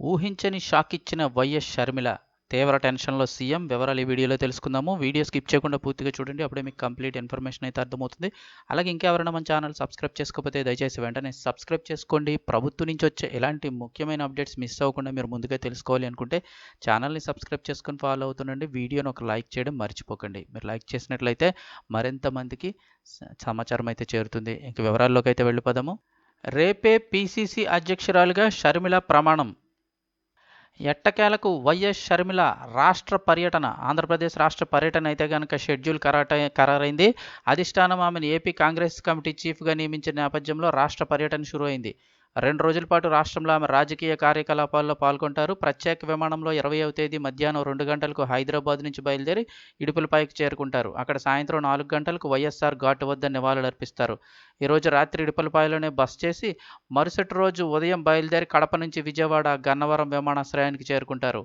ఊహించని షాక్ ఇచ్చిన వైఎస్ షర్మిల. తీవ్ర టెన్షన్లో సీఎం వివరాలు ఈ వీడియోలో తెలుసుకుందాము. వీడియో స్కిప్ చేయకుండా పూర్తిగా చూడండి. అప్పుడే మీకు కంప్లీట్ ఇన్ఫర్మేషన్ అయితే అర్థమవుతుంది. అలాగే ఇంకెవరైనా మన ఛానల్ సబ్స్క్రైబ్ చేసుకోకపోతే దయచేసి వెంటనే సబ్స్క్రైబ్ చేసుకోండి. ప్రభుత్వం నుంచి వచ్చే ఎలాంటి ముఖ్యమైన అప్డేట్స్ మిస్ అవ్వకుండా మీరు ముందుగా తెలుసుకోవాలి అనుకుంటే ఛానల్ని సబ్స్క్రైబ్ చేసుకొని ఫాలో అవుతుండండి. వీడియోని ఒక లైక్ చేయడం మర్చిపోకండి. మీరు లైక్ చేసినట్లయితే మరింత మందికి సమాచారం అయితే చేరుతుంది. ఇంక వివరాల్లోకి అయితే వెళ్ళిపోదాము. రేపే పీసీసీ అధ్యక్షురాలుగా షర్మిల ప్రమాణం. ఎట్టకేలకు వైఎస్ షర్మిల రాష్ట్ర పర్యటన ఆంధ్రప్రదేశ్ రాష్ట్ర పర్యటన అయితే కనుక షెడ్యూల్ ఖరాట ఖరారైంది. అధిష్టానం ఆమెను ఏపీ కాంగ్రెస్ కమిటీ చీఫ్గా నియమించిన నేపథ్యంలో రాష్ట్ర పర్యటన షురూ అయింది. రెండు రోజుల పాటు రాష్ట్రంలో ఆమె రాజకీయ కార్యకలాపాల్లో పాల్గొంటారు. ప్రత్యేక విమానంలో ఇరవైవ తేదీ మధ్యాహ్నం రెండు గంటలకు హైదరాబాద్ నుంచి బయలుదేరి ఇడుపులపైకి చేరుకుంటారు. అక్కడ సాయంత్రం నాలుగు గంటలకు వైఎస్ఆర్ ఘాటు వద్ద నివాళులర్పిస్తారు. ఈరోజు రాత్రి ఇడుపులపాయలోనే బస్ చేసి మరుసటి రోజు ఉదయం బయలుదేరి కడప నుంచి విజయవాడ గన్నవరం విమానాశ్రయానికి చేరుకుంటారు.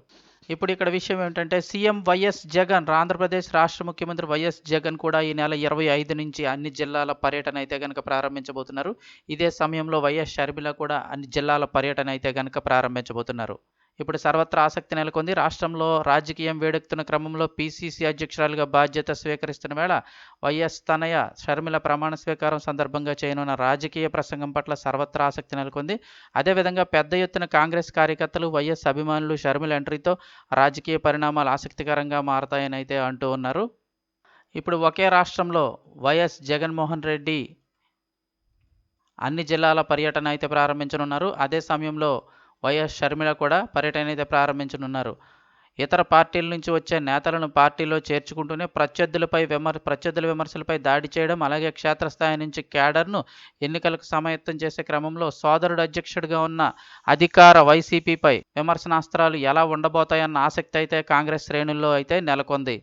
ఇప్పుడు ఇక్కడ విషయం ఏమిటంటే సీఎం వైఎస్ జగన్ ఆంధ్రప్రదేశ్ రాష్ట్ర ముఖ్యమంత్రి వైఎస్ జగన్ కూడా ఈ నెల ఇరవై ఐదు నుంచి అన్ని జిల్లాల పర్యటన అయితే కనుక ప్రారంభించబోతున్నారు. ఇదే సమయంలో వైఎస్ షర్మిల కూడా అన్ని జిల్లాల పర్యటన అయితే కనుక ప్రారంభించబోతున్నారు. ఇప్పుడు సర్వత్రా ఆసక్తి నెలకొంది. రాష్ట్రంలో రాజకీయం వేడెక్కుతున్న క్రమంలో పీసీసీ అధ్యక్షురాలుగా బాధ్యత స్వీకరిస్తున్న వేళ వైఎస్ తనయ షర్మిల ప్రమాణ స్వీకారం సందర్భంగా చేయనున్న రాజకీయ ప్రసంగం పట్ల సర్వత్రా ఆసక్తి నెలకొంది. అదేవిధంగా పెద్ద ఎత్తున కాంగ్రెస్ కార్యకర్తలు వైఎస్ అభిమానులు షర్మిల ఎంట్రీతో రాజకీయ పరిణామాలు ఆసక్తికరంగా మారతాయని అయితే అంటూ ఉన్నారు. ఇప్పుడు ఒకే రాష్ట్రంలో వైఎస్ జగన్మోహన్ రెడ్డి అన్ని జిల్లాల పర్యటన అయితే ప్రారంభించనున్నారు. అదే సమయంలో వైఎస్ షర్మిల కూడా పర్యటన అయితే ప్రారంభించనున్నారు. ఇతర పార్టీల నుంచి వచ్చే నేతలను పార్టీలో చేర్చుకుంటూనే ప్రత్యర్థులపై విమర్ ప్రత్యర్థుల విమర్శలపై దాడి చేయడం అలాగే క్షేత్రస్థాయి నుంచి క్యాడర్ను ఎన్నికలకు సమాయత్తం చేసే క్రమంలో సోదరుడు అధ్యక్షుడిగా ఉన్న అధికార వైసీపీపై విమర్శనాస్త్రాలు ఎలా ఉండబోతాయన్న ఆసక్తి అయితే కాంగ్రెస్ శ్రేణుల్లో అయితే నెలకొంది.